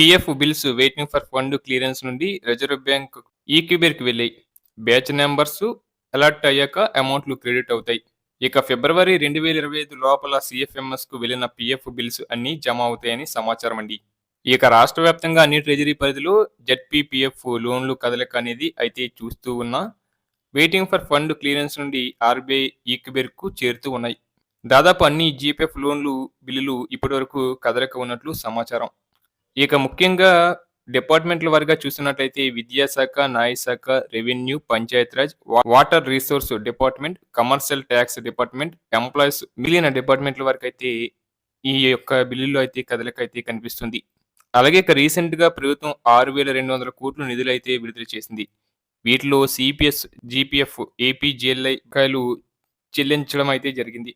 PF bills waiting for fund clearance నుండి reserve bank ఈక్యూబేర్కి వెళ్ళాయి. బ్యాచ్ నెంబర్స్ అలర్ట్ అయ్యాక అమౌంట్లు క్రెడిట్ అవుతాయి. ఇక ఫిబ్రవరి రెండు వేల ఇరవై ఐదు లోపల సిఎఫ్ఎంఎస్కు వెళ్ళిన పిఎఫ్ బిల్స్ అన్నీ జమ అవుతాయని సమాచారం అండి. ఇక రాష్ట్ర వ్యాప్తంగా అన్ని ట్రెజరీ పరిధిలో జెడ్పీపీఎఫ్ లోన్లు కదలిక అనేది అయితే చూస్తూ ఉన్నా వెయిటింగ్ ఫర్ ఫండ్ క్లియరెన్స్ నుండి ఆర్బీఐ ఈక్బెర్కు చేరుతూ ఉన్నాయి. దాదాపు అన్ని జీపీఎఫ్ లోన్లు బిల్లులు ఇప్పటివరకు కదలిక ఉన్నట్లు సమాచారం. ఇక ముఖ్యంగా డిపార్ట్మెంట్ల వారిగా చూసినట్లయితే విద్యాశాఖ న్యాయశాఖ revenue Panchayati Raj water resource department commercial tax department employees మిగిలిన డిపార్ట్మెంట్ల వరకు అయితే ఈ యొక్క బిల్లులో అయితే కదలిక అయితే కనిపిస్తుంది. అలాగే ఇక రీసెంట్గా ప్రభుత్వం ఆరు వేల రెండు వందల కోట్లు నిధులు అయితే విడుదల చేసింది. వీటిలో సిపిఎస్ జిపిఎఫ్ ఏపీ జిఎల్ఐ కాయలు చెల్లించడం అయితే జరిగింది.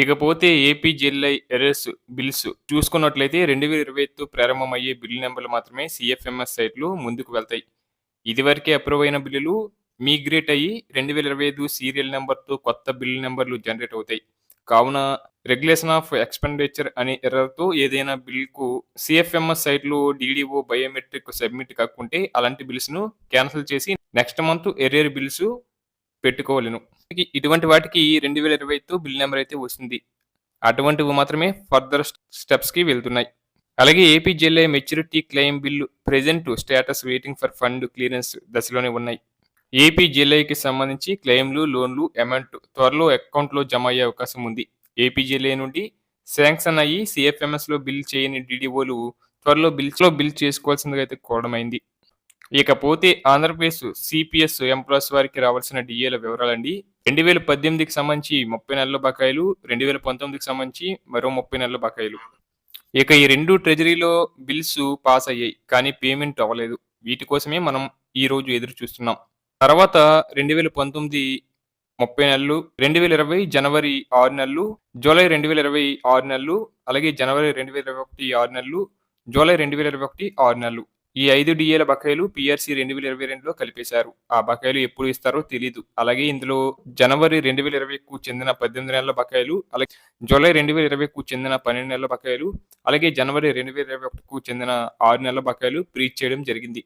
ఇకపోతే ఏపీ జిఎల్ఐ ఎర్రస్ బిల్స్ చూసుకున్నట్లయితే రెండు వేల ఇరవై ఐదు ప్రారంభమయ్యే బిల్ నెంబర్లు మాత్రమే సిఎఫ్ఎంఎస్ సైట్లు ముందుకు వెళ్తాయి. ఇదివరకే అప్రూవ్ అయిన బిల్లులు మీగ్రేట్ అయ్యి రెండు వేల ఇరవై ఐదు సీరియల్ నెంబర్తో కొత్త బిల్ నెంబర్లు జనరేట్ అవుతాయి. కావున రెగ్యులేషన్ ఆఫ్ ఎక్స్పెండిచర్ అనే ఎర్రర్తో ఏదైనా బిల్కు సిఎఫ్ఎంఎస్ సైట్లో డీడీఓ బయోమెట్రిక్ సబ్మిట్ కాకుంటే అలాంటి బిల్స్ను క్యాన్సిల్ చేసి నెక్స్ట్ మంత్ ఎరేర్ బిల్స్ పెట్టుకోవాలను. ఇటువంటి వాటికి రెండు వేల ఇరవై ఐదు బిల్ నెంబర్ అయితే వస్తుంది. అటువంటివి మాత్రమే ఫర్దర్ స్టెప్స్కి వెళ్తున్నాయి. అలాగే ఏపీ జిల్లా maturity claim bill present status waiting for fund clearance దశలోనే ఉన్నాయి. ఏపీ జిల్లాకి సంబంధించి క్లెయిమ్లు లోన్లు అమౌంట్ త్వరలో అకౌంట్లో జమ అయ్యే అవకాశం ఉంది. ఏపీ జిల్లా నుండి శాంక్షన్ అయ్యి సిఎఫ్ఎంఎస్లో బిల్ చేయని డిడిఓలు త్వరలో బిల్స్లో బిల్ చేసుకోవాల్సిందిగా అయితే కోవడమైంది ఇకపోతే ఆంధ్రప్రదేశ్ సిపిఎస్ ఎంప్లాయీస్ వారికి రావాల్సిన డిఏల వివరాలండి. రెండు వేల పద్దెనిమిదికి సంబంధించి ముప్పై నెలల బకాయిలు రెండు వేల పంతొమ్మిదికి సంబంధించి మరో ముప్పై నెలల బకాయిలు. ఇక ఈ రెండు ట్రెజరీలో బిల్స్ పాస్ అయ్యాయి కానీ పేమెంట్ అవ్వలేదు. వీటి కోసమే మనం ఈ రోజు ఎదురు చూస్తున్నాం. తర్వాత రెండు వేల పంతొమ్మిది ముప్పై నెలలు రెండు వేల ఇరవై జనవరి ఆరు నెలలు జూలై రెండు వేల ఇరవై ఆరు నెలలు అలాగే జనవరి రెండు వేల ఇరవై ఒకటి ఆరు నెలలు జూలై రెండు వేల ఇరవై ఒకటి ఆరు నెలలు. ఈ ఐదు డిఏల బకాయిలు పిఆర్సీ రెండు వేల ఇరవై రెండులో కలిపేశారు. ఆ బకాయిలు ఎప్పుడు ఇస్తారో తెలియదు అలాగే ఇందులో జనవరి రెండు వేల ఇరవైకు చెందిన పద్దెనిమిది నెలల బకాయిలు అలాగే జూలై రెండు వేల ఇరవైకు చెందిన పన్నెండు నెలల బకాయిలు అలాగే జనవరి రెండు వేల ఇరవై ఒకటికు చెందిన ఆరు నెలల బకాయిలు ప్రీచ్ చేయడం జరిగింది.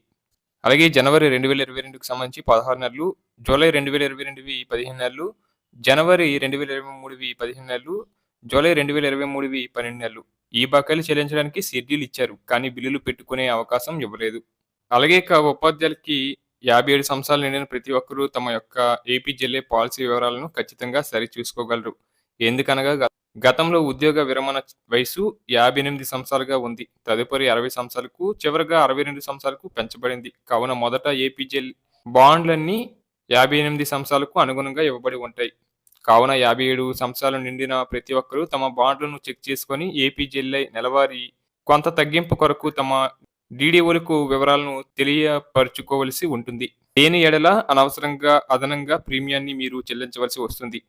అలాగే జనవరి రెండు వేల ఇరవై రెండుకు సంబంధించి పదహారు నెలలు జూలై రెండు వేల ఇరవై రెండువి పదిహేను నెలలు జనవరి రెండు వేల ఇరవై మూడువి పదిహేను నెలలు జూలై రెండు వేల ఇరవై మూడువి పన్నెండు నెలలు. ఈ బకాయిలు చెల్లించడానికి షెడ్యూల్ ఇచ్చారు కానీ బిల్లులు పెట్టుకునే అవకాశం ఇవ్వలేదు. అలాగే ఇక ఉపాధ్యాయులకి యాభై ఏడు సంవత్సరాలు నిండిన ప్రతి ఒక్కరూ తమ యొక్క ఏపీ జిల్లా పాలసీ వివరాలను ఖచ్చితంగా సరిచూసుకోగలరు. ఎందుకనగా గతంలో ఉద్యోగ విరమణ వయసు యాభై ఎనిమిది సంవత్సరాలుగా ఉంది. తదుపరి అరవై సంవత్సరాలకు చివరిగా అరవై రెండు సంవత్సరాలకు పెంచబడింది. కావున మొదట ఏపీజెల్ బాండ్లన్నీ యాభై ఎనిమిది సంవత్సరాలకు అనుగుణంగా ఇవ్వబడి ఉంటాయి. కావున యాభై ఏడు సంవత్సరాలు నిండిన ప్రతి ఒక్కరూ తమ బాండ్లను చెక్ చేసుకొని ఏపీ జిల్లా నెలవారీ కొంత తగ్గింపు కొరకు తమ డీడీఓలకు వివరాలను తెలియపరుచుకోవలసి ఉంటుంది. దేని ఎడల అనవసరంగా అదనంగా ప్రీమియాన్ని మీరు చెల్లించవలసి వస్తుంది.